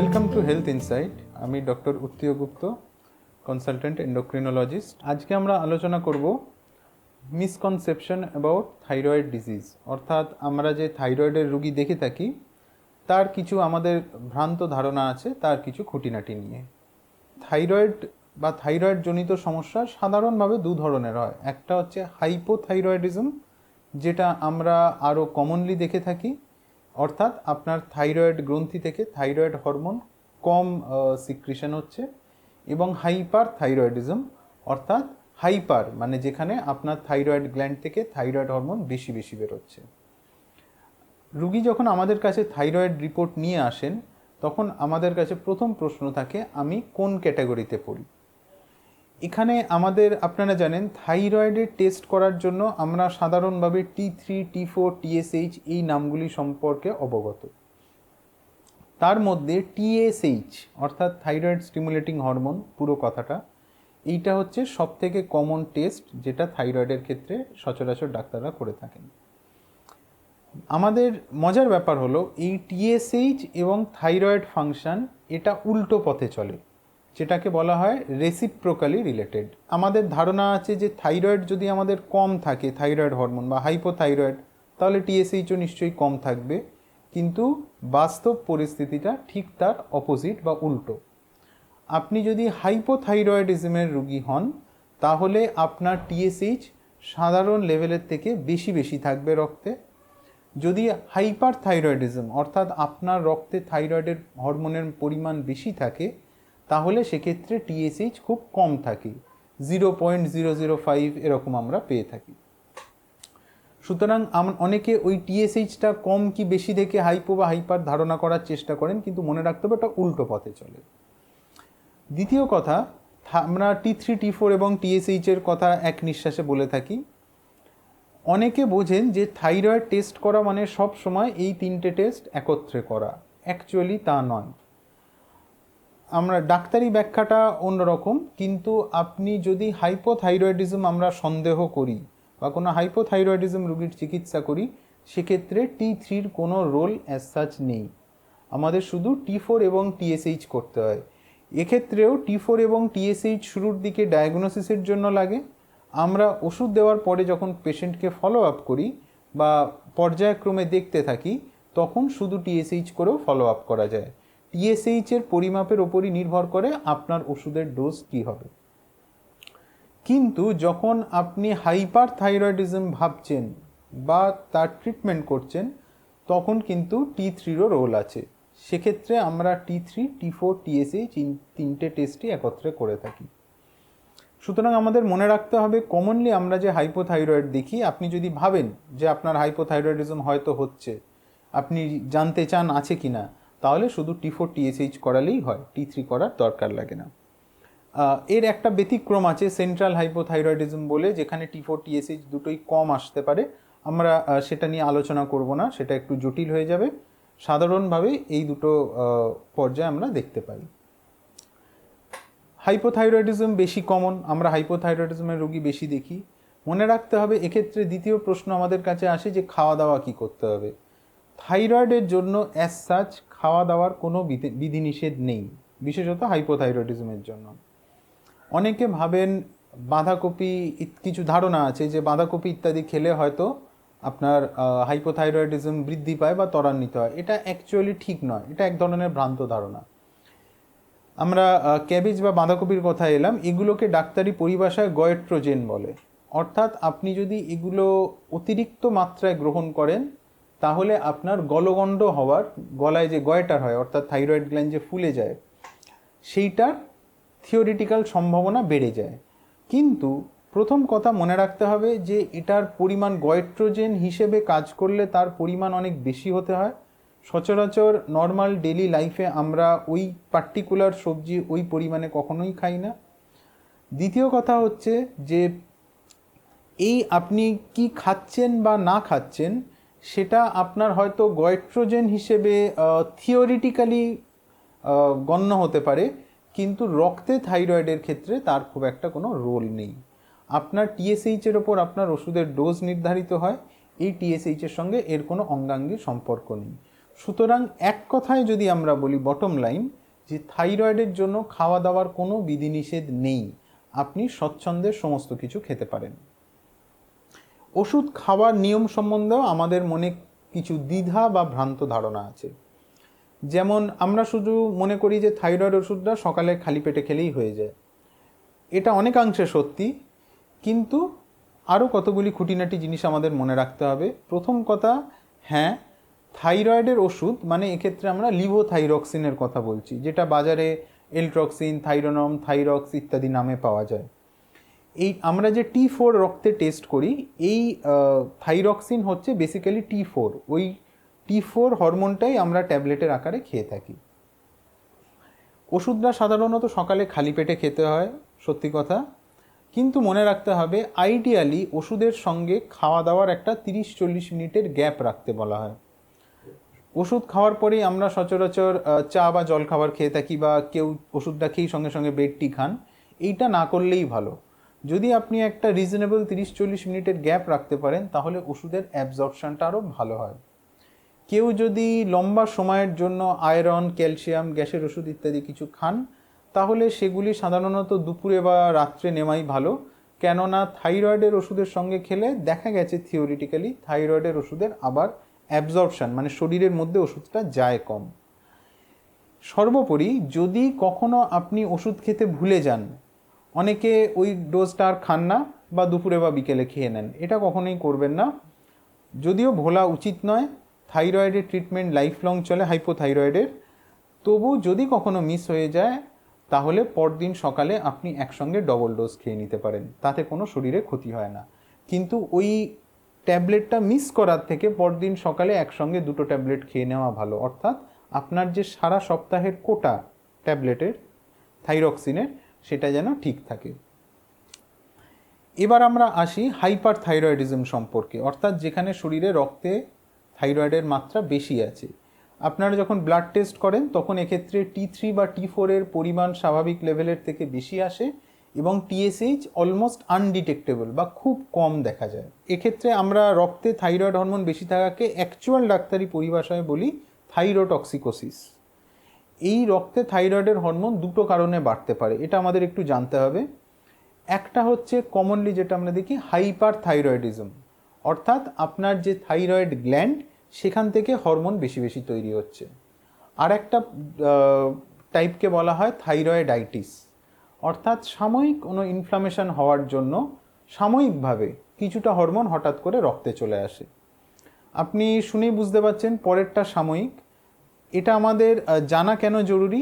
Welcome to health insight আমি doctor Uttiya Gupta consultant endocrinologist আজকে আমরা আলোচনা করব মিসকনসেপশন অ্যাবাউট থাইরয়েড ডিজিজ অর্থাৎ আমরা যে থাইরয়েডের রুগী দেখে থাকি, তার কিছু আমাদের ভ্রান্ত ধারণা আছে, তার কিছু খুঁটিনাটি নিয়ে। থাইরয়েড বা থাইরয়েড জনিত সমস্যা সাধারণভাবে দু ধরনের হয়। একটা হচ্ছে হাইপোথাইরয়েডিজম যেটা আমরা আরও কমনলি দেখে থাকি অর্থাৎ আপনার থাইরয়েড গ্রন্থি থেকে থাইরয়েড হরমোন কম সিক্রিশন হচ্ছে এবং হাইপার থাইরয়েডিজম, অর্থাৎ হাইপার মানে যেখানে আপনার থাইরয়েড গ্ল্যান্ড থেকে থাইরয়েড হরমোন বেশি বেশি বেরোচ্ছে। রুগী যখন আমাদের কাছে থাইরয়েড রিপোর্ট নিয়ে আসেন, তখন আমাদের কাছে প্রথম প্রশ্ন থাকে, আমি কোন ক্যাটাগরিতে পড়ি? এখানে আমাদের, আপনারা জানেন, থাইরয়েডের টেস্ট করার জন্য আমরা সাধারণভাবে T three T four TSH এই নামগুলি সম্পর্কে অবগত। তার মধ্যে টিএসএইচ অর্থাৎ থাইরয়েড স্টিমুলেটিং হরমোন পুরো কথাটা, এইটা হচ্ছে সব থেকে কমন টেস্ট যেটা থাইরয়েডের ক্ষেত্রে সচরাচর ডাক্তাররা করে থাকেন। আমাদের মজার ব্যাপার হলো, এই টিএসএইচ এবং থাইরয়েড ফাংশন এটা উল্টো পথে চলে। যেটাকে বলা হয় রেসিপ্রোকালি রিলেটেড আমাদের ধারণা আছে যে থাইরয়েড যদি আমাদের কম থাকে থাইরয়েড হরমোন বা হাইপোথাইরয়েড তাহলে টিএসএইচও নিশ্চয়ই কম থাকবে, কিন্তু বাস্তব পরিস্থিতিটা ঠিক তার অপোজিট বা উল্টো। আপনি যদি হাইপোথাইরয়েডিজমের রুগী হন, তাহলে আপনার টিএসএইচ সাধারণ লেভেলের থেকে বেশি বেশি থাকবে রক্তে। যদি হাইপার থাইরয়েডিজম অর্থাৎ আপনার রক্তে থাইরয়েডের হরমোনের পরিমাণ বেশি থাকে তাহলে সেক্ষেত্রে টিএসএইচ খুব কম থাকে। Zero point zero zero five এরকম আমরা পেয়ে থাকি। সুতরাং অনেকে ওই টিএসএইচটা কম কি বেশি দেখে হাইপো বা হাইপার ধারণা করার চেষ্টা করেন, কিন্তু মনে রাখতে হবে ওটা উল্টো পথে চলে। দ্বিতীয় কথা, আমরা টি থ্রি টি ফোর এবং টিএসএইচের কথা এক নিঃশ্বাসে বলে থাকি। অনেকে বোঝেন যে থাইরয়েড টেস্ট করা মানে সব সময় এই তিনটে টেস্ট একত্রে করা। অ্যাকচুয়ালি তা নয়। আমরা ডাক্তারি ব্যাখ্যাটা অন্যরকম, কিন্তু আপনি যদি হাইপোথাইরয়েডিজম আমরা সন্দেহ করি বা কোনো হাইপোথাইরয়েডিজম রোগীর চিকিৎসা করি, সেক্ষেত্রে টি থ্রির কোনো রোল অ্যাজ সাচ নেই। আমাদের শুধু টি ফোর এবং টিএসএইচ করতে হয়। এক্ষেত্রেও টি ফোর এবং টিএসএইচ শুরুর দিকে ডায়াগনোসিসের জন্য লাগে। আমরা ওষুধ দেওয়ার পরে যখন পেশেন্টকে ফলো আপ করি বা পর্যায়ক্রমে দেখতে থাকি, তখন শুধু টিএসএইচ করেও ফলো আপ করা যায়। টিএসএইচ এর পরিমাপের ওপরই নির্ভর করে আপনার ওষুধের ডোজ কী হবে। কিন্তু যখন আপনি হাইপার থাইরয়েডিজম ভাবছেন বা তার ট্রিটমেন্ট করছেন, তখন কিন্তু টি থ্রিরও রোল আছে। সেক্ষেত্রে আমরা T three, T four TSH তিনটে টেস্টই একত্রে করে থাকি। সুতরাং আমাদের মনে রাখতে হবে কমনলি আমরা যে হাইপোথাইরয়েড দেখি, আপনি যদি ভাবেন যে আপনার হাইপোথাইরয়েডিজম হয়তো হচ্ছে, আপনি জানতে চান আছে কি না তাহলে শুধু টি ফোর টিএসএইচ করালেই হয় টি থ্রি করার দরকার লাগে না। এর একটা ব্যতিক্রম আছে সেন্ট্রাল হাইপোথাইরয়েডিজম বলে, যেখানে টি ফোর টিএসএইচ দুটোই কম আসতে পারে। আমরা সেটা নিয়ে আলোচনা করব না, সেটা একটু জটিল হয়ে যাবে। সাধারণভাবে এই দুটো পর্যায়ে আমরা দেখতে পাই। হাইপোথাইরয়েডিজম বেশি কমন আমরা হাইপোথাইরয়েডিজমের রোগী বেশি দেখি। মনে রাখতে হবে, এক্ষেত্রে দ্বিতীয় প্রশ্ন আমাদের কাছে আসে যে খাওয়া দাওয়া কি করতে হবে? থাইরয়েডের জন্য অ্যাজ সাচ খাওয়া দাওয়ার কোনো বিধিনিষেধ নেই, বিশেষত হাইপোথাইরয়েডিজমের জন্য। অনেকে ভাবেন বাঁধাকপি কিছু ধারণা আছে যে বাঁধাকপি ইত্যাদি খেলে হয়তো আপনার হাইপোথাইরয়েডিজম বৃদ্ধি পায় বা ত্বরান্বিত হয়। এটা অ্যাকচুয়ালি ঠিক নয়। এটা এক ধরনের ভ্রান্ত ধারণা। আমরা ক্যাবেজ বা বাঁধাকপির কথা এলাম, এগুলোকে ডাক্তারি পরিভাষায় গয়েট্রোজেন বলে। অর্থাৎ আপনি যদি এগুলো অতিরিক্ত মাত্রায় গ্রহণ করেন তাহলে আপনার গলগণ্ড হওয়ার গলায় যে গয়টার হয়, অর্থাৎ থাইরয়েড গ্ল্যান্ড যে ফুলে যায়, সেইটার থিওরিটিক্যাল সম্ভাবনা বেড়ে যায়। কিন্তু প্রথম কথা মনে রাখতে হবে যে এটার পরিমাণ গয়েট্রোজেন হিসেবে কাজ করলে তার পরিমাণ অনেক বেশি হতে হয়। সচরাচর নর্মাল ডেলি লাইফে আমরা ওই পার্টিকুলার সবজি ওই পরিমাণে কখনোই খাই না। দ্বিতীয় কথা হচ্ছে যে এই আপনি কি খাচ্ছেন বা না খাচ্ছেন সেটা আপনার হয়তো গয়েট্রোজেন হিসেবে থিওরিটিক্যালি গণ্য হতে পারে, কিন্তু রক্তে থাইরয়েডের ক্ষেত্রে তার খুব একটা কোনো রোল নেই। আপনার টিএসএইচের ওপর আপনার ওষুধের ডোজ নির্ধারিত হয়, এই টিএসএইচের সঙ্গে এর কোনো অঙ্গাঙ্গী সম্পর্ক নেই। সুতরাং এক কথায় যদি আমরা বলি বটম লাইন যে থাইরয়েডের জন্য খাওয়া দাওয়ার কোনো বিধিনিষেধ নেই। আপনি স্বচ্ছন্দে সমস্ত কিছু খেতে পারেন। ওষুধ খাওয়ার নিয়ম সম্বন্ধেও আমাদের মনে কিছু দ্বিধা বা ভ্রান্ত ধারণা আছে। যেমন আমরা শুধু মনে করি যে থাইরয়েড ওষুধটা সকালে খালি পেটে খেলেই হয়ে যায়। এটা অনেকাংশে সত্যি, কিন্তু আরও কতগুলি খুঁটিনাটি জিনিস আমাদের মনে রাখতে হবে। প্রথম কথা হ্যাঁ থাইরয়েডের ওষুধ মানে এক্ষেত্রে আমরা লিভোথাইরক্সিনের কথা বলছি, যেটা বাজারে এলট্রক্সিন, থাইরোনম, থাইরক্স ইত্যাদি নামে পাওয়া যায়। এই আমরা যে টি ফোর রক্তে টেস্ট করি, এই থাইরক্সিন হচ্ছে বেসিক্যালি টি ফোর ওই টি ফোর হরমোনটাই আমরা ট্যাবলেটের আকারে খেয়ে থাকি। ওষুধটা সাধারণত সকালে খালি পেটে খেতে হয়, সত্যি কথা। কিন্তু মনে রাখতে হবে আইডিয়ালি ওষুধের সঙ্গে খাওয়া দাওয়ার একটা তিরিশ চল্লিশ মিনিটের গ্যাপ রাখতে বলা হয়। ওষুধ খাওয়ার পরেই আমরা সচরাচর চা বা জল খাবার খেয়ে থাকি বা কেউ ওষুধটা খেয়েই সঙ্গে সঙ্গে বেডটি খান, এইটা না করলেই ভালো। যদি আপনি একটা রিজনেবল তিরিশ চল্লিশ মিনিটের গ্যাপ রাখতে পারেন, তাহলে ওষুধের অ্যাবজর্পশনটা আরও ভালো হয়। কেউ যদি লম্বা সময়ের জন্য আয়রন ক্যালসিয়াম গ্যাসের ওষুধ ইত্যাদি কিছু খান, তাহলে সেগুলি সাধারণত দুপুরে বা রাত্রে নেওয়াই ভালো। কেননা থাইরয়েডের ওষুধের সঙ্গে খেলে দেখা গেছে থিওরিটিক্যালি থাইরয়েডের ওষুধের আবার অ্যাবজর্পশন মানে শরীরের মধ্যে ওষুধটা যায় কম। সর্বোপরি যদি কখনো আপনি ওষুধ খেতে ভুলে যান অনেকে ওই ডোজটা আর খান না বা দুপুরে বা বিকেলে খেয়ে নেন। এটা কখনোই করবেন না। যদিও ভোলা উচিত নয়, থাইরয়েডের ট্রিটমেন্ট লাইফ লং চলে হাইপোথাইরয়েডের। তবু যদি কখনো মিস হয়ে যায়, তাহলে পরদিন সকালে আপনি একসঙ্গে ডবল ডোজ খেয়ে নিতে পারেন। তাতে কোনো শরীরে ক্ষতি হয় না। কিন্তু ওই ট্যাবলেটটা মিস করার থেকে পরদিন সকালে একসঙ্গে দুটো ট্যাবলেট খেয়ে নেওয়া ভালো। অর্থাৎ আপনার যে সারা সপ্তাহের কোটা ট্যাবলেটের, থাইরক্সিনের সেটা যেন ঠিক থাকে। এবার আমরা আসি হাইপার থাইরয়েডিজম সম্পর্কে। অর্থাৎ যেখানে শরীরে রক্তে থাইরয়েডের মাত্রা বেশি আছে। আপনারা যখন ব্লাড টেস্ট করেন, তখন এক্ষেত্রে টি থ্রি বা টি ফোরের পরিমাণ স্বাভাবিক লেভেলের থেকে বেশি আসে এবং টিএসএইচ অলমোস্ট আনডিটেক্টেবল বা খুব কম দেখা যায়। এক্ষেত্রে আমরা রক্তে থাইরয়েড হরমোন বেশি থাকাকে অ্যাকচুয়াল ডাক্তারি পরিভাষায় বলি থাইরোটক্সিকোসিস এই রক্তে থাইরয়েডের হরমোন দুটো কারণে বাড়তে পারে, এটা আমাদের একটু জানতে হবে। একটা হচ্ছে কমনলি যেটা আমরা দেখি হাইপার থাইরয়েডিজম অর্থাৎ আপনার যে থাইরয়েড গ্ল্যান্ড সেখান থেকে হরমোন বেশি বেশি তৈরি হচ্ছে। আর একটা টাইপকে বলা হয় থাইরয়েডাইটিস অর্থাৎ সাময়িক কোনো ইনফ্লামেশন হওয়ার জন্য সাময়িকভাবে কিছুটা হরমোন হঠাৎ করে রক্তে চলে আসে। আপনি শুনেই বুঝতে পারছেন, পরেরটা সাময়িক। এটা আমাদের জানা কেন জরুরি?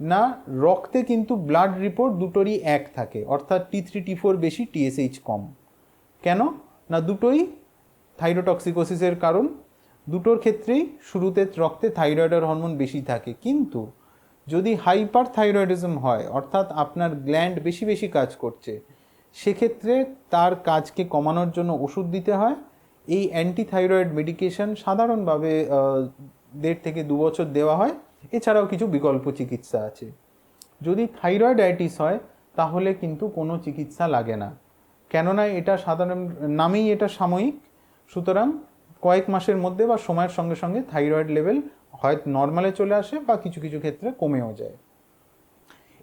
না, রক্তে কিন্তু ব্লাড রিপোর্ট দুটোরই এক থাকে, অর্থাৎ টি থ্রি টি ফোর বেশি টিএসএইচ কম। কেন? না, দুটোই থাইরোটক্সিকোসিসের কারণ। দুটোর ক্ষেত্রেই শুরুতে রক্তে থাইরয়েডের হরমোন বেশি থাকে। কিন্তু যদি হাইপার থাইরয়েডিজম হয়, অর্থাৎ আপনার গ্ল্যান্ড বেশি বেশি কাজ করছে, সেক্ষেত্রে তার কাজকে কমানোর জন্য ওষুধ দিতে হয়। এই অ্যান্টি থাইরয়েড মেডিকেশন সাধারণভাবে দেড় থেকে দু বছর দেওয়া হয়। এছাড়াও কিছু বিকল্প চিকিৎসা আছে। যদি থাইরয়েডাইটিস হয়, তাহলে কিন্তু কোনো চিকিৎসা লাগে না। কেননা এটা সাধারণ, নামেই এটা সাময়িক। সুতরাং কয়েক মাসের মধ্যে বা সময়ের সঙ্গে সঙ্গে থাইরয়েড লেভেল হয়, নর্মালে চলে আসে বা কিছু কিছু ক্ষেত্রে কমেও যায়।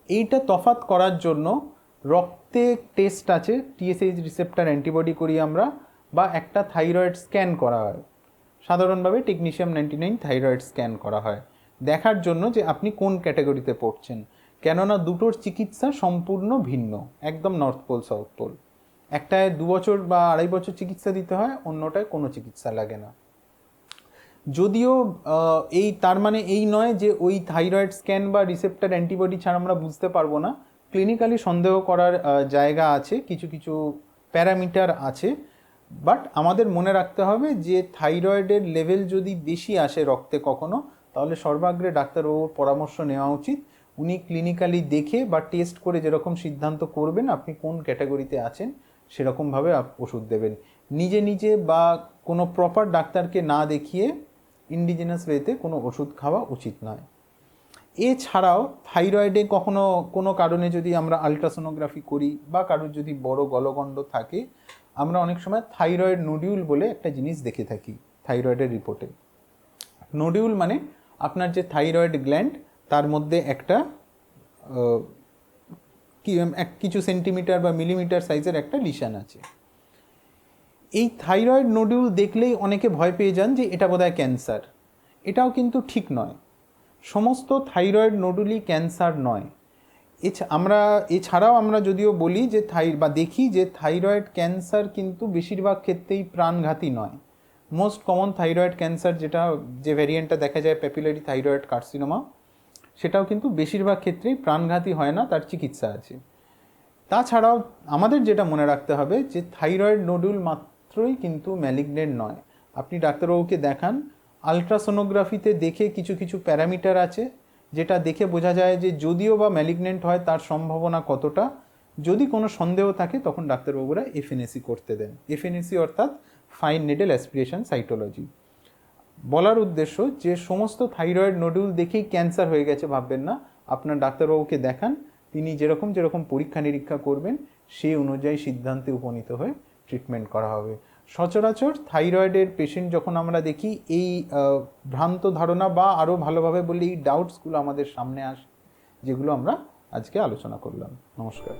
এইটা তফাৎ করার জন্য রক্তে টেস্ট আছে টিএসএইচ রিসেপ্টার অ্যান্টিবডি করি আমরা, বা একটা থাইরয়েড স্ক্যান করা হয়। সাধারণভাবে technetium ninety nine thyroid scan করা হয়। দেখার জন্য যে আপনি কোন ক্যাটাগরিতে পড়ছেন। কেননা দুটোর চিকিৎসা সম্পূর্ণ ভিন্ন, একদম নর্থ পোল সাউথ পোল একটায় দু বছর বা আড়াই বছর চিকিৎসা দিতে হয়, অন্যটায় কোনো চিকিৎসা লাগে না। যদিও এই তার মানে এই নয় যে ওই থাইরয়েড স্ক্যান বা রিসেপ্টার অ্যান্টিবডি ছাড়া আমরা বুঝতে পারব না। ক্লিনিক্যালি সন্দেহ করার জায়গা আছে, কিছু কিছু প্যারামিটার আছে। বাট আমাদের মনে রাখতে হবে যে থাইরয়েডের লেভেল যদি বেশি আসে রক্তে কখনো, তাহলে সর্বাগ্রে ডাক্তারবাবুর পরামর্শ নেওয়া উচিত। উনি ক্লিনিক্যালি দেখে বা টেস্ট করে যেরকম সিদ্ধান্ত করবেন, আপনি কোন ক্যাটাগরিতে আছেন, সেরকমভাবে ওষুধ দেবেন। নিজে নিজে বা কোনো প্রপার ডাক্তারকে না দেখিয়ে ইন্ডিজিনাস ওয়েতে কোনো ওষুধ খাওয়া উচিত নয়। এছাড়াও থাইরয়েডে কখনো কোনো কারণে যদি আমরা আলট্রাসোনোগ্রাফি করি বা কারোর যদি বড় গলগণ্ড থাকে আমরা অনেক সময় থাইরয়েড নোডিউল বলে একটা জিনিস দেখে থাকি, থাইরয়েডের রিপোর্টে নোডিউল মানে আপনার যে থাইরয়েড গ্ল্যান্ড তার মধ্যে একটা এক কিছু সেন্টিমিটার বা মিলিমিটার সাইজের একটা লিশান আছে। এই থাইরয়েড নোডিউল দেখলেই অনেকে ভয় পেয়ে যান যে এটা বোধহয় ক্যান্সার এটাও কিন্তু ঠিক নয়। সমস্ত থাইরয়েড নোডুলই ক্যান্সার নয়। আমরা, এছাড়াও আমরা যদিও বলি যে থাই, বা দেখি যে থাইরয়েড ক্যান্সার কিন্তু বেশিরভাগ ক্ষেত্রেই প্রাণঘাতী নয়। মোস্ট কমন থাইরয়েড ক্যান্সার যেটা, যে ভ্যারিয়েন্টটা দেখা যায় প্যাপিলারি থাইরয়েড কার্সিনোমা সেটাও কিন্তু বেশিরভাগ ক্ষেত্রেই প্রাণঘাতী হয় না, তার চিকিৎসা আছে। তাছাড়াও আমাদের যেটা মনে রাখতে হবে যে থাইরয়েড নোডুল মাত্রই কিন্তু ম্যালিগনেন্ট নয়। আপনি ডাক্তারবাবুকে দেখান আলট্রাসোনোগ্রাফিতে দেখে কিছু কিছু প্যারামিটার আছে যেটা দেখে বোঝা যায় যে যদিও বা ম্যালিগনেন্ট হয়, তার সম্ভাবনা কতটা? যদি কোনো সন্দেহ থাকে, তখন ডাক্তারবাবুরা এফএনএসি করতে দেন। এফএনএসি অর্থাৎ ফাইন নেডেল অ্যাসপিরেশন সাইটোলজি বলার উদ্দেশ্য, যে সমস্ত থাইরয়েড নোডুল দেখেই ক্যান্সার হয়ে গেছে, ভাববেন না। আপনার ডাক্তারবাবুকে দেখান, তিনি যেরকম যেরকম পরীক্ষা নিরীক্ষা করবেন, সেই অনুযায়ী সিদ্ধান্তে উপনীত হয়ে ট্রিটমেন্ট করা হবে। সচরাচর থাইরয়েডের পেশেন্ট যখন আমরা দেখি, এই ভ্রান্ত ধারণা বা আরও ভালোভাবে বলি এই ডাউটসগুলো আমাদের সামনে আসে, যেগুলো আমরা আজকে আলোচনা করলাম। নমস্কার।